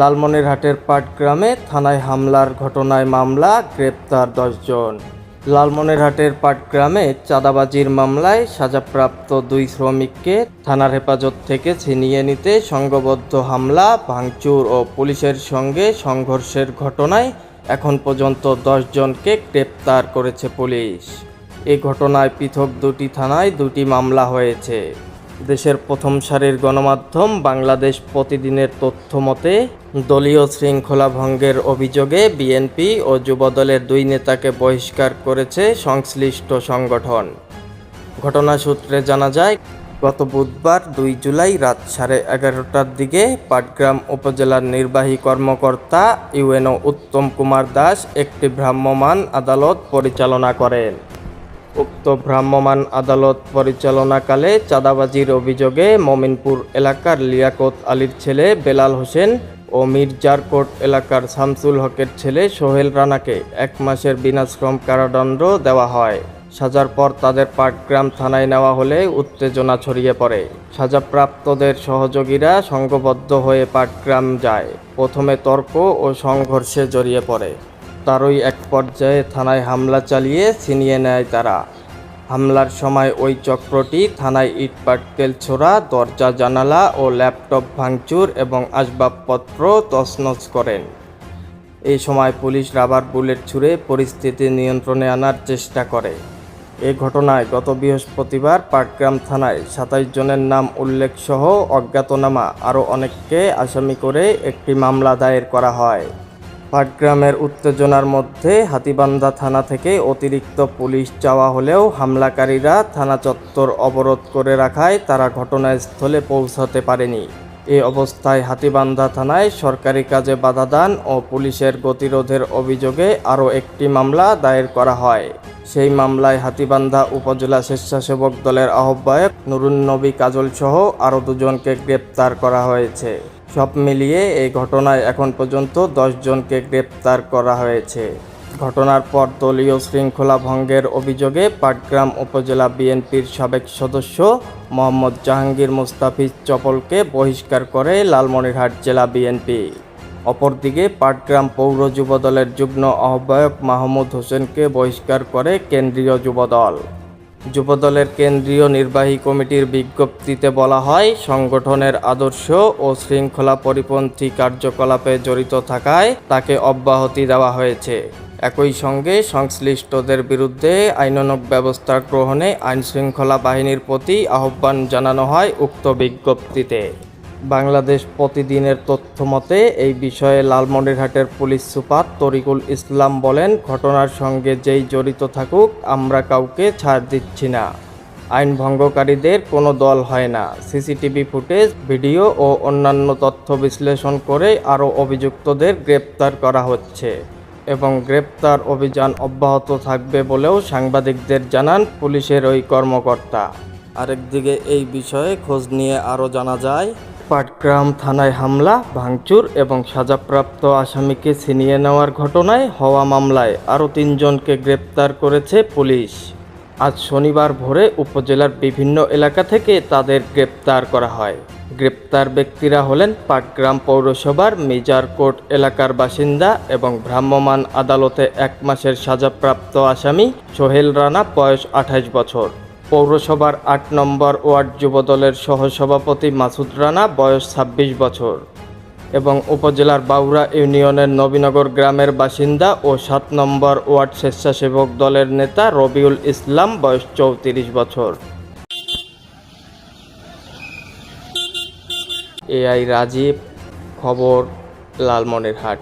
লালমনিরহাটের পাটগ্রামে থানায় হামলার ঘটনায় মামলা, গ্রেপ্তার দশজন লালমনিরহাটের পাটগ্রামে চাঁদাবাজির মামলায় সাজাপ্রাপ্ত দুই শ্রমিককে থানার হেফাজত থেকে ছিনিয়ে নিতে সংঘবদ্ধ হামলা, ভাঙচুর ও পুলিশের সঙ্গে সংঘর্ষের ঘটনায় এখন পর্যন্ত দশজনকে গ্রেপ্তার করেছে পুলিশ। এ ঘটনায় পৃথক দুটি থানায় দুটি মামলা হয়েছে। দেশের প্রথম সারির গণমাধ্যম বাংলাদেশ প্রতিদিনের তথ্য মতে দলীয় শৃঙ্খলা ভঙ্গের অভিযোগে বিএনপি ও যুবদলের দুই নেতাকে বহিষ্কার করেছে সংশ্লিষ্ট সংগঠন। ঘটনা সূত্রে জানা যায়, গত বুধবার দুই জুলাই রাত সাড়ে এগারোটার দিকে পাটগ্রাম উপজেলার নির্বাহী কর্মকর্তা ইউএনও উত্তম কুমার দাস একটি ভ্রাম্যমাণ আদালত পরিচালনা করেন। উক্ত ভ্রাম্যমাণ আদালত পরিচালনাকালে চাঁদাবাজির অভিযোগে মমিনপুর এলাকার লিয়াকত আলীর ছেলে বেলাল হোসেন ও মির্জারকোট এলাকার শামসুল হকের ছেলে সোহেল রানাকে এক মাসের বিনাশ্রম কারাদণ্ড দেওয়া হয়। সাজার পর তাদের পাটগ্রাম থানায় নেওয়া হলে উত্তেজনা ছড়িয়ে পড়ে। সাজাপ্রাপ্তদের সহযোগীরা সংঘবদ্ধ হয়ে পাটগ্রাম যায়। প্রথমে তর্ক ও সংঘর্ষে জড়িয়ে পড়ে। তারই এক পর্যায়ে থানায় হামলা চালিয়ে ছিনিয়ে নেয় তারা। হামলার সময় ওই চক্রটি থানায় ইট, পাটকেল ছোড়া, দরজা, জানালা ও ল্যাপটপ ভাঙচুর এবং আসবাবপত্র তছনছ করেন। এই সময় পুলিশ রাবার বুলেট ছুড়ে পরিস্থিতি নিয়ন্ত্রণে আনার চেষ্টা করে। এ ঘটনায় গত বৃহস্পতিবার পাটগ্রাম থানায় সাতাইশ জনের নাম উল্লেখসহ অজ্ঞাতনামা আরও অনেককে আসামি করে একটি মামলা দায়ের করা হয়। পাটগ্রামের উত্তেজনার মধ্যে হাতিবান্ধা থানা থেকে অতিরিক্ত পুলিশ চাওয়া হলেও হামলাকারীরা থানা চত্বর অবরোধ করে রাখায় তারা ঘটনাস্থলে পৌঁছাতে পারেনি। এ অবস্থায় হাতিবান্ধা থানায় সরকারি কাজে বাধা দান ও পুলিশের গতিরোধের অভিযোগে আরও একটি মামলা দায়ের করা হয়। সেই মামলায় হাতিবান্ধা উপজেলা স্বেচ্ছাসেবক দলের আহ্বায়ক নুরুন্নবী কাজল সহ আরও দুজনকে গ্রেপ্তার করা হয়েছে। সব মিলিয়ে এই ঘটনায় এখন পর্যন্ত জনকে গ্রেপ্তার করা হয়েছে। ঘটনার পর দলীয় শৃঙ্খলা ভঙ্গের অভিযোগে পাটগ্রাম উপজেলা বিএনপির সাবেক সদস্য মোহাম্মদ জাহাঙ্গীর মুস্তাফিজ চপলকে বহিষ্কার করে লালমনিরহাট জেলা বিএনপি। অপরদিকে পাটগ্রাম পৌর যুবদলের যুগ্ম আহ্বায়ক মাহমুদ হোসেনকে বহিষ্কার করে কেন্দ্রীয় যুবদল। যুবদলের কেন্দ্রীয় নির্বাহী কমিটির বিজ্ঞপ্তিতে বলা হয়, সংগঠনের আদর্শ ও শৃঙ্খলা পরিপন্থী কার্যকলাপে জড়িত থাকায় তাকে অব্যাহতি দেওয়া হয়েছে। একই সঙ্গে সংশ্লিষ্টদের বিরুদ্ধে আইনানুগ ব্যবস্থা গ্রহণে আইনশৃঙ্খলা বাহিনীর প্রতি আহ্বান জানানো হয় উক্ত বিজ্ঞপ্তিতে। বাংলাদেশ প্রতিদিনের তথ্য মতে, এই বিষয়ে লালমনিরহাটের পুলিশ সুপার তরিকুল ইসলাম বলেন, ঘটনার সঙ্গে যেই জড়িত থাকুক, আমরা কাউকে ছাড় দিচ্ছি না। আইন ভঙ্গকারীদের কোনো দল হয় না। সিসিটিভি ফুটেজ, ভিডিও ও অন্যান্য তথ্য বিশ্লেষণ করে আরও অভিযুক্তদের গ্রেপ্তার করা হচ্ছে এবং গ্রেপ্তার অভিযান অব্যাহত থাকবে বলেও সাংবাদিকদের জানান পুলিশের ওই কর্মকর্তা। আরেকদিকে এই বিষয়ে খোঁজ নিয়ে আরও জানা যায় পাটগ্রাম থানায় হামলা, ভাঙচুর এবং সাজাপ্রাপ্ত আসামিকে ছিনিয়ে নেওয়ার ঘটনায় হওয়া মামলায় আরও তিনজনকে গ্রেপ্তার করেছে পুলিশ। আজ শনিবার ভোরে উপজেলার বিভিন্ন এলাকা থেকে তাদের গ্রেপ্তার করা হয়। গ্রেপ্তার ব্যক্তিরা হলেন পাটগ্রাম পৌরসভার মিজারকোট এলাকার বাসিন্দা এবং ভ্রাম্যমাণ আদালতে এক মাসের সাজাপ্রাপ্ত আসামি সোহেল রানা, বয়স আঠাইশ বছর। পৌরসভার আট নম্বর ওয়ার্ড যুবদলের সহসভাপতি মাসুদ রানা, বয়স ছাব্বিশ বছর, এবং উপজেলার বাউরা ইউনিয়নের নবীনগর গ্রামের বাসিন্দা ও সাত নম্বর ওয়ার্ড স্বেচ্ছাসেবক দলের নেতা রবিউল ইসলাম, বয়স চৌত্রিশ বছর। এআই রাজীব, খবর, লালমনিরহাট।